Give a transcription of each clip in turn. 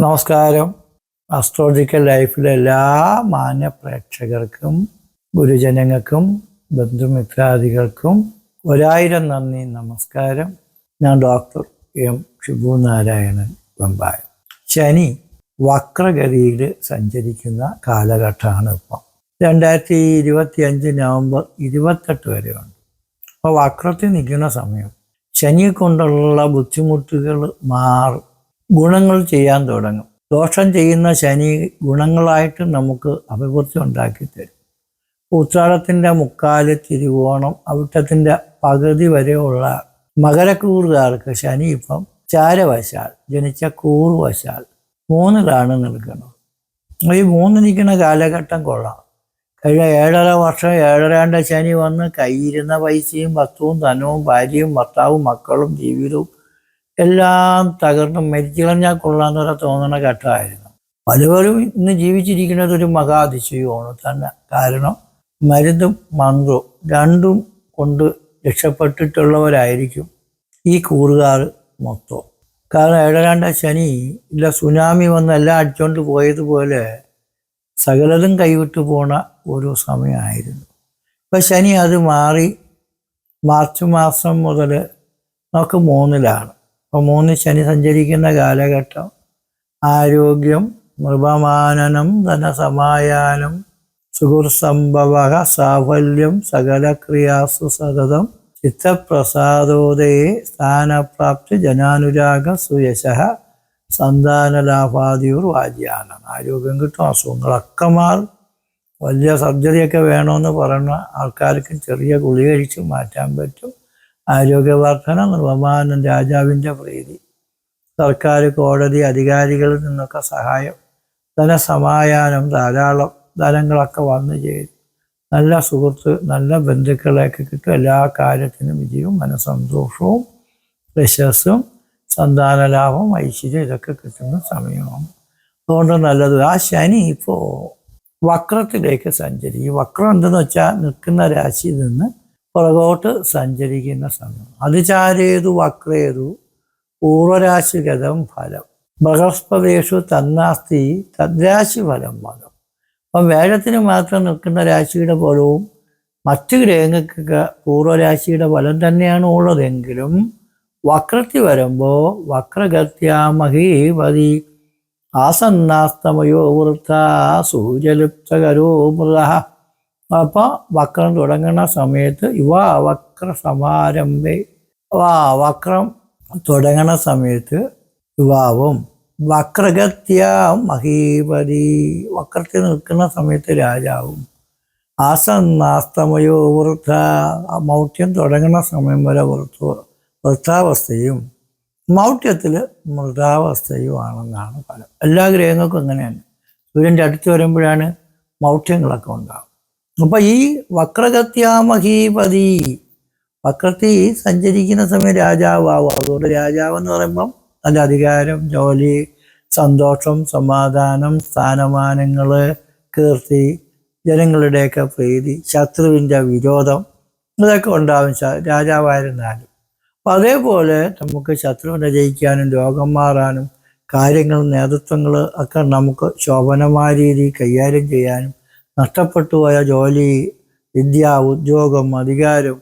നമസ്കാരം. അസ്ട്രോളജിക്കൽ ലൈഫിലെ എല്ലാ മാന്യ പ്രേക്ഷകർക്കും ഗുരുജനങ്ങൾക്കും ബന്ധുമിത്രാദികൾക്കും ഒരായിരം നന്ദി നമസ്കാരം. ഞാൻ ഡോക്ടർ എം ഷിബു നാരായണൻ വെമ്പായം. ശനി വക്രഗതിയിൽ സഞ്ചരിക്കുന്ന കാലഘട്ടമാണ് ഇപ്പം. രണ്ടായിരത്തി ഇരുപത്തി അഞ്ച് നവംബർ ഇരുപത്തെട്ട് വരെയുണ്ട്. അപ്പോൾ വക്രത്തിൽ നിൽക്കുന്ന സമയം. ശനിയെ കൊണ്ടുള്ള ബുദ്ധിമുട്ടുകൾ മാറും. ഗുണങ്ങൾ ചെയ്യാൻ തുടങ്ങും. ദോഷം ചെയ്യുന്ന ശനി ഗുണങ്ങളായിട്ട് നമുക്ക് അഭിവൃദ്ധി ഉണ്ടാക്കി തരും. ഉത്രാടത്തിന്റെ മുക്കാൽ തിരുവോണം അവിട്ടത്തിന്റെ പകുതി വരെയുള്ള മകരക്കൂറുകാർക്ക് ശനി ഇപ്പം ചാരവശാൽ ജനിച്ച കൂറുവശാൽ മൂന്നിലാണ് നിൽക്കുന്നത് ഈ മൂന്ന് നിൽക്കുന്ന കാലഘട്ടം കൊള്ളാം. കഴിഞ്ഞ ഏഴര വർഷം ഏഴരാണ്ട ശനി വന്ന് കയ്യിരുന്ന പൈസയും വസ്തുവും ധനവും ഭാര്യയും ഭർത്താവും മക്കളും ജീവിതവും എല്ലാം തകർന്ന്. മരിച്ചു കളഞ്ഞാൽ വരെ തോന്നുന്ന ഘട്ടമായിരുന്നു. പലവരും ഇന്ന് ജീവിച്ചിരിക്കുന്നത് ഒരു മഹാതിശയമാണ്. തന്നെ കാരണം മരുന്നും മന്ത്രവും രണ്ടും കൊണ്ട് രക്ഷപ്പെട്ടിട്ടുള്ളവരായിരിക്കും ഈ കൂറുകാർ മൊത്തം. കാരണം ഏഴരാണ്ട ശനി ഇല്ല സുനാമി വന്ന് എല്ലാം അടിച്ചുകൊണ്ട് പോയതുപോലെ സകലതും കൈവിട്ടു പോണ ഒരു സമയമായിരുന്നു. ഇപ്പം ശനി അത് മാറി മാർച്ച് മാസം മുതൽ നമുക്ക് മൂന്നിലാണ്. അപ്പോൾ മൂന്ന് ശനി സഞ്ചരിക്കുന്ന കാലഘട്ടം. ആരോഗ്യം നൃപമാനനം ധനസമായാനം സുഹൃസംഭവ സാഫല്യം സകലക്രിയാസു സതതം ചിത്തപ്രസാദോദയെ സ്ഥാനപ്രാപ്തി ജനാനുരാഗ സുയശ സന്താനലാഭാദിയൂർ വാജ്യാനം. ആരോഗ്യം കിട്ടും അസുഖങ്ങളൊക്കെ മാറും. വലിയ സർജറിയൊക്കെ വേണമെന്ന് പറയുന്ന ആൾക്കാർക്ക് ചെറിയ ഗുളി കഴിച്ച് മാറ്റാൻ പറ്റും. ആരോഗ്യവർദ്ധന നിർവമാനം രാജാവിന്റെ പ്രീതി സർക്കാർ കോടതി അധികാരികളിൽ നിന്നൊക്കെ സഹായം ധനസമായാനം ധാരാളം ധനങ്ങളൊക്കെ വന്നു ചേരും. നല്ല സുഹൃത്ത് നല്ല ബന്ധുക്കളെയൊക്കെ കിട്ടും. എല്ലാ കാര്യത്തിനും വിജയവും മനസ്സന്തോഷവും യശസ്സും സന്താനലാഭം ഐശ്വര്യം ഇതൊക്കെ കിട്ടുന്ന സമയമാണ്. അതുകൊണ്ട് നല്ലത്. ആ ശനി ഇപ്പോൾ വക്രത്തിലേക്ക് സഞ്ചരിക്കും. വക്രം എന്തെന്ന് വെച്ചാൽ നിൽക്കുന്ന രാശിയിൽ നിന്ന് പുറകോട്ട് സഞ്ചരിക്കുന്ന സമയം. അതിചാരേതു വക്രേതു പൂർവരാശിഗതം ഫലം. ബൃഹസ്പതേഷു തന്നാസ്തി തദ്രാശി ഫലം ഫലം. അപ്പം വേഴത്തിന് മാത്രം നിൽക്കുന്ന രാശിയുടെ ഫലവും മറ്റു ഗ്രഹങ്ങൾക്കൊക്കെ പൂർവരാശിയുടെ ഫലം തന്നെയാണ് ഉള്ളതെങ്കിലും വക്രത്തിൽ വരുമ്പോൾ വക്രഗത്യാമഹീപതി ആസന്നാസ്തമയോ വൃത്ത സൂര്യലിപ്തകരോ മൃത അപ്പോൾ വക്രം തുടങ്ങുന്ന സമയത്ത് യുവ വക്ര സമാരംഭ വക്രം തുടങ്ങുന്ന സമയത്ത് യുവാവും വക്രഗത്യ മഹീപതി. വക്രത്തിൽ നിൽക്കുന്ന സമയത്ത് രാജാവും. ആസന്നാസ്തമയോ വൃദ്ധ മൗഢ്യം തുടങ്ങുന്ന സമയം വരെ വൃത്തു വൃദ്ധാവസ്ഥയും മൗഢ്യത്തിൽ മൃതാവസ്ഥയുമാണെന്നാണ് ഫലം. എല്ലാ ഗ്രഹങ്ങൾക്കും അങ്ങനെയാണ് സൂര്യന്റെ അടുത്ത് വരുമ്പോഴാണ് മൗഢ്യങ്ങളൊക്കെ ഉണ്ടാകും അപ്പൊ ഈ വക്രഗത്യാമഹീപതി വക്രത്തിൽ സഞ്ചരിക്കുന്ന സമയം രാജാവാകും അതുകൊണ്ട് രാജാവ് എന്ന് പറയുമ്പം നല്ല അധികാരം ജോലി സന്തോഷം സമാധാനം സ്ഥാനമാനങ്ങൾ കീർത്തി ജനങ്ങളുടെയൊക്കെ പ്രീതി ശത്രുവിന്റെ വിരോധം ഇതൊക്കെ ഉണ്ടാവും രാജാവായിരുന്നാലും. അപ്പം അതേപോലെ നമുക്ക് ശത്രുവിനെ ജയിക്കാനും രോഗം മാറാനും കാര്യങ്ങൾ നേതൃത്വങ്ങൾ ഒക്കെ നമുക്ക് ശോഭനമായ രീതിയിൽ കൈകാര്യം ചെയ്യാനും നഷ്ടപ്പെട്ടു പോയ ജോലി വിദ്യ ഉദ്യോഗം അധികാരം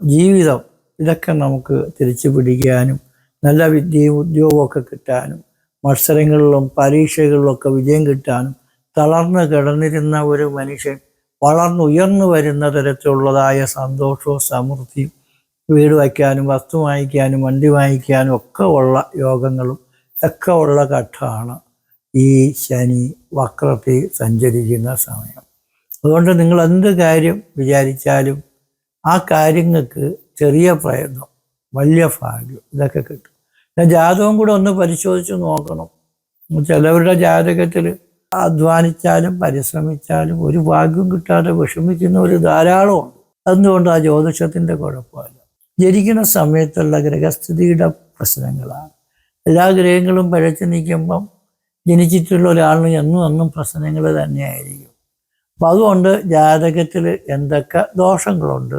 ജീവിതം ഇതൊക്കെ നമുക്ക് തിരിച്ചു പിടിക്കാനും നല്ല വിദ്യയും ഉദ്യോഗമൊക്കെ കിട്ടാനും മത്സരങ്ങളിലും പരീക്ഷകളിലൊക്കെ വിജയം കിട്ടാനും തളർന്നു കിടന്നിരുന്ന ഒരു മനുഷ്യൻ വളർന്നുയർന്നു വരുന്ന തരത്തിലുള്ളതായ സന്തോഷവും സമൃദ്ധിയും വീട് വയ്ക്കാനും വസ്തു വാങ്ങിക്കാനും വണ്ടി വാങ്ങിക്കാനും ഒക്കെ ഉള്ള യോഗങ്ങളും ഒക്കെ ഉള്ള ഘട്ടമാണ് ഈ ശനി വക്രത്തിൽ സഞ്ചരിക്കുന്ന സമയം. അതുകൊണ്ട് നിങ്ങൾ എന്ത് കാര്യം വിചാരിച്ചാലും ആ കാര്യങ്ങൾക്ക് ചെറിയ പ്രയത്നം വലിയ ഭാഗ്യം ഇതൊക്കെ കിട്ടും. ഞാൻ ജാതകം കൂടെ ഒന്ന് പരിശോധിച്ച് നോക്കണം. ചിലവരുടെ ജാതകത്തിൽ അധ്വാനിച്ചാലും പരിശ്രമിച്ചാലും ഒരു ഭാഗ്യം കിട്ടാതെ വിഷമിക്കുന്ന ഒരു ധാരാളമുണ്ട്. അതുകൊണ്ട് ആ ജ്യോതിഷത്തിന്റെ കുഴപ്പമില്ല? ജനിക്കുന്ന സമയത്തുള്ള ഗ്രഹസ്ഥിതിയുടെ പ്രശ്നങ്ങളാണ്. എല്ലാ ഗ്രഹങ്ങളും പഴച്ചു നിൽക്കുമ്പം ജനിച്ചിട്ടുള്ള ഒരാളിന് എന്നും എന്നും പ്രശ്നങ്ങൾ തന്നെയായിരിക്കും. അപ്പം അതുകൊണ്ട് ജാതകത്തിൽ എന്തൊക്കെ ദോഷങ്ങളുണ്ട്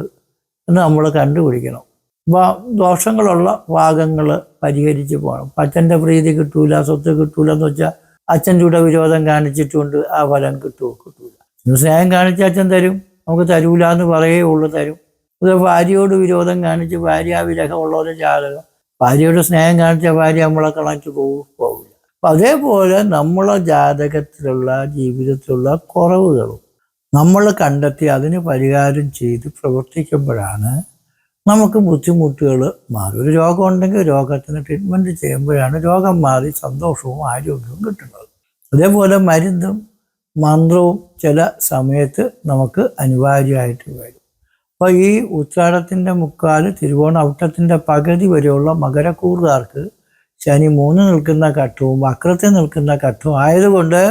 എന്ന് നമ്മൾ കണ്ടുപിടിക്കണം. അപ്പോൾ ദോഷങ്ങളുള്ള ഭാഗങ്ങൾ പരിഹരിച്ച് പോകണം. അച്ഛന്റെ പ്രീതി കിട്ടൂല സ്വത്ത് കിട്ടൂല എന്ന് വെച്ചാൽ അച്ഛൻ കൂടെ വിരോധം കാണിച്ചിട്ടുണ്ട് ആ ഫലം കിട്ടുമോ കിട്ടൂല. സ്നേഹം കാണിച്ച അച്ഛൻ തരും നമുക്ക് തരൂല എന്ന് പറയേ ഉള്ളൂ തരും. അത് ഭാര്യയോട് വിരോധം കാണിച്ച് ഭാര്യ വിരഹമുള്ളവരെ ജാതകം. ഭാര്യയോട് സ്നേഹം കാണിച്ച ഭാര്യ നമ്മളെ കളഞ്ഞു പോകും പോകില്ല അപ്പം അതേപോലെ നമ്മളെ ജാതകത്തിലുള്ള ജീവിതത്തിലുള്ള കുറവുകളും നമ്മൾ കണ്ടെത്തി അതിന് പരിഹാരം ചെയ്ത് പ്രവർത്തിക്കുമ്പോഴാണ് നമുക്ക് ബുദ്ധിമുട്ടുകൾ മാറും. ഒരു രോഗം ഉണ്ടെങ്കിൽ രോഗത്തിന് ട്രീറ്റ്മെന്റ് ചെയ്യുമ്പോഴാണ് രോഗം മാറി സന്തോഷവും ആരോഗ്യവും കിട്ടുന്നത്. അതേപോലെ മരുന്നും മന്ത്രവും ചില സമയത്ത് നമുക്ക് അനിവാര്യമായിട്ട് വരും. അപ്പോൾ ഈ ഉത്രാടത്തിന്റെ മുക്കാൽ തിരുവോണ ഔട്ടത്തിന്റെ പകുതി വരെയുള്ള മകരക്കൂറുകാർക്ക് ശനി മൂന്ന് നിൽക്കുന്ന ഘട്ടവും വക്രത്തിൽ നിൽക്കുന്ന ഘട്ടവും ആയതുകൊണ്ട്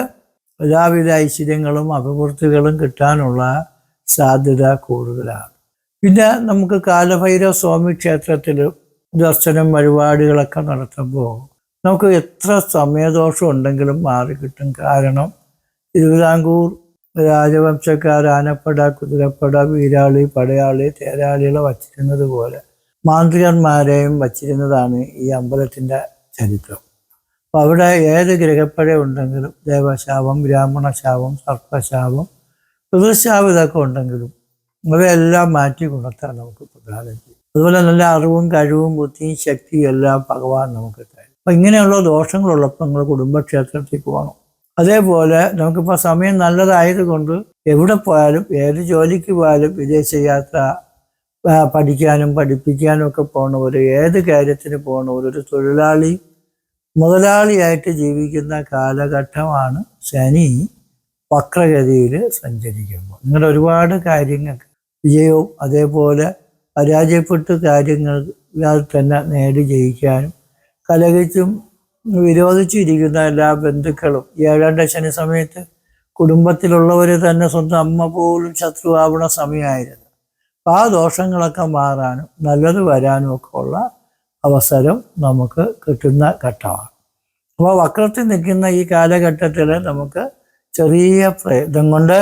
എല്ലാവിധ ഐശ്വര്യങ്ങളും അഭിവൃദ്ധികളും കിട്ടാനുള്ള സാധ്യത കൂടുതലാണ്. പിന്നെ നമുക്ക് കാലഭൈരവ സ്വാമി ക്ഷേത്രത്തിൽ ദർശനം വഴിപാടുകളൊക്കെ നടത്തുമ്പോൾ നമുക്ക് എത്ര സമയദോഷം ഉണ്ടെങ്കിലും മാറി കിട്ടും. കാരണം തിരുവിതാംകൂർ രാജവംശക്കാർ ആനപ്പട കുതിരപ്പട വീരാളി പടയാളി തേരാളികളെ വച്ചിരുന്നത് പോലെ മാന്ത്രികന്മാരെയും വച്ചിരുന്നതാണ് ഈ അമ്പലത്തിന്റെ ചരിത്രം. അപ്പം അവിടെ ഏത് ഗ്രഹപ്പഴ ഉണ്ടെങ്കിലും ദേവശാപം ബ്രാഹ്മണശാപം സർപ്പശാപം പിതൃശാപം ഇതൊക്കെ ഉണ്ടെങ്കിലും അവയെല്ലാം മാറ്റി കൊടുത്താൽ നമുക്ക് പ്രധാനം ചെയ്യും. അതുപോലെ നല്ല അറിവും കഴിവും ബുദ്ധിയും ശക്തിയും എല്ലാം ഭഗവാൻ നമുക്ക് തരും. അപ്പം ഇങ്ങനെയുള്ള ദോഷങ്ങളുള്ളപ്പോൾ നിങ്ങൾ കുടുംബക്ഷേത്രത്തിൽ പോകണം. അതേപോലെ നമുക്കിപ്പോൾ സമയം നല്ലതായതുകൊണ്ട് എവിടെ പോയാലും ഏത് ജോലിക്ക് പോയാലും വിദേശ യാത്ര പഠിക്കാനും പഠിപ്പിക്കാനും ഒക്കെ പോകണവർ ഏത് കാര്യത്തിന് പോകണവർ ഒരു തൊഴിലാളി മുതലാളിയായിട്ട് ജീവിക്കുന്ന കാലഘട്ടമാണ് ശനി വക്രഗതിയിൽ സഞ്ചരിക്കുമ്പോൾ. നിങ്ങളുടെ ഒരുപാട് കാര്യങ്ങൾ വിജയവും അതേപോലെ പരാജയപ്പെട്ട് കാര്യങ്ങൾ തന്നെ നേടി ജയിക്കാനും കലകിച്ചും വിരോധിച്ചിരിക്കുന്ന എല്ലാ ബന്ധുക്കളും ഈ ഏഴാണ്ട ശനി സമയത്ത് കുടുംബത്തിലുള്ളവർ തന്നെ സ്വന്തം അമ്മ പോലും ശത്രുവാവണ സമയമായിരുന്നു. ആ ദോഷങ്ങളൊക്കെ മാറാനും നല്ലത് വരാനും ഒക്കെ ഉള്ള അവസരം നമുക്ക് കിട്ടുന്ന ഘട്ടമാണ്. അപ്പോൾ വക്രത്തിൽ നിൽക്കുന്ന ഈ കാലഘട്ടത്തിൽ നമുക്ക് ചെറിയ പ്രയത്നം കൊണ്ട്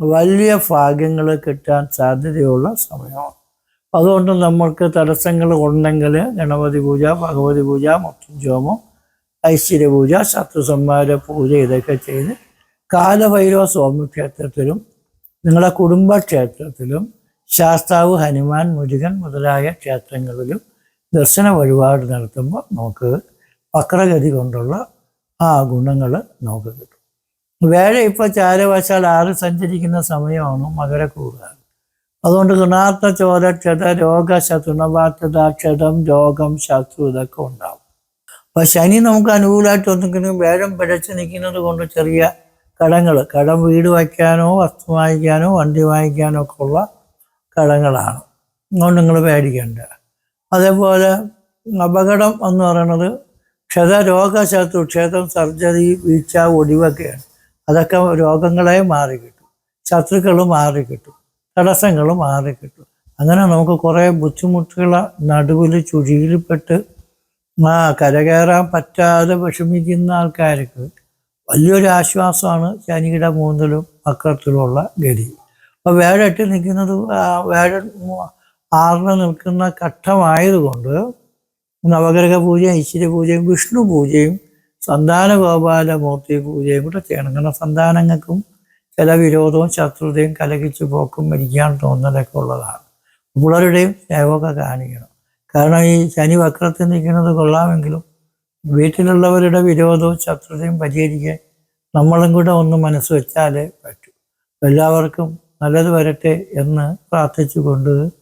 വലിയ ഭാഗ്യങ്ങൾ കിട്ടാൻ സാധ്യതയുള്ള സമയമാണ്. അതുകൊണ്ട് നമ്മൾക്ക് തടസ്സങ്ങൾ ഉണ്ടെങ്കിൽ ഗണപതി പൂജ ഭഗവതി പൂജ മൃത്യുഞ്ജോമം ഐശ്വര്യ പൂജ ശത്രുസംഹാര പൂജ ഇതൊക്കെ ചെയ്ത് കാലഭൈരവ സ്വാമി ക്ഷേത്രത്തിലും നിങ്ങളുടെ കുടുംബക്ഷേത്രത്തിലും ശാസ്താവ് ഹനുമാൻ മുരുകൻ മുതലായ ക്ഷേത്രങ്ങളിലും ദർശന വഴിപാട് നടത്തുമ്പോൾ നമുക്ക് വക്രഗതി കൊണ്ടുള്ള ആ ഗുണങ്ങൾ നമുക്ക് കിട്ടും. വേഴ ഇപ്പോൾ ചാരവശാൽ ആറ് സഞ്ചരിക്കുന്ന സമയമാണ് മകരക്കൂറുകാർ അതുകൊണ്ട് ഗുണാർത്ഥ ചോര ക്ഷത രോഗ ശത്രുണബാധ്യത ക്ഷതം രോഗം ശത്രു ഇതൊക്കെ ഉണ്ടാവും. അപ്പോൾ ശനി നമുക്ക് അനുകൂലമായിട്ട് ഒന്നെങ്കിലും വേഴം പിഴച്ച് നിൽക്കുന്നത് കൊണ്ട് ചെറിയ കടങ്ങൾ കടം വീട് വയ്ക്കാനോ വസ്തു വാങ്ങിക്കാനോ വണ്ടി വാങ്ങിക്കാനോ ഒക്കെ ഉള്ള കടങ്ങളാണ്. അതുകൊണ്ട് നിങ്ങൾ പേടിക്കേണ്ട. അതേപോലെ അപകടം എന്ന് പറയുന്നത് ക്ഷത രോഗശത്രു ക്ഷേത്രം സർജറി വീഴ്ച ഒടിവൊക്കെയാണ്. അതൊക്കെ രോഗങ്ങളെ മാറി കിട്ടും ശത്രുക്കൾ മാറി കിട്ടും തടസ്സങ്ങൾ മാറി കിട്ടും അങ്ങനെ നമുക്ക് കുറേ ബുദ്ധിമുട്ടുകൾ നടുവിൽ ചുഴിയിൽപ്പെട്ട് ആ കരകയറാൻ പറ്റാതെ വിഷമിക്കുന്ന ആൾക്കാർക്ക് വലിയൊരു ആശ്വാസമാണ് ശനിയുടെ മൂന്നിലും അക്രത്തിലുമുള്ള ഗതി. അപ്പോൾ വേഴെട്ട് നിൽക്കുന്നത് വേഴ ആറിന് നിൽക്കുന്ന ഘട്ടമായതുകൊണ്ട് നവഗ്രഹ പൂജയും ഐശ്വര്യ പൂജയും വിഷ്ണു പൂജയും സന്താന ഗോപാലമൂർത്തി പൂജയും കൂടെ ചെയ്യണം. കാരണം സന്താനങ്ങൾക്കും ചില വിരോധവും ശത്രുതയും കലകിച്ചു പോക്കും മരിക്കാൻ തോന്നലൊക്കെ ഉള്ളതാണ്. പിള്ളേരുടെയും സ്നേഹമൊക്കെ കാണിക്കണം. കാരണം ഈ ശനി വക്രത്തിൽ നിൽക്കുന്നത് കൊള്ളാമെങ്കിലും വീട്ടിലുള്ളവരുടെ വിരോധവും ശത്രുതയും പരിഹരിക്കാൻ നമ്മളും കൂടെ ഒന്ന് മനസ്സ് വെച്ചാലേ പറ്റൂ. എല്ലാവർക്കും നല്ലത് വരട്ടെ എന്ന് പ്രാർത്ഥിച്ചുകൊണ്ട്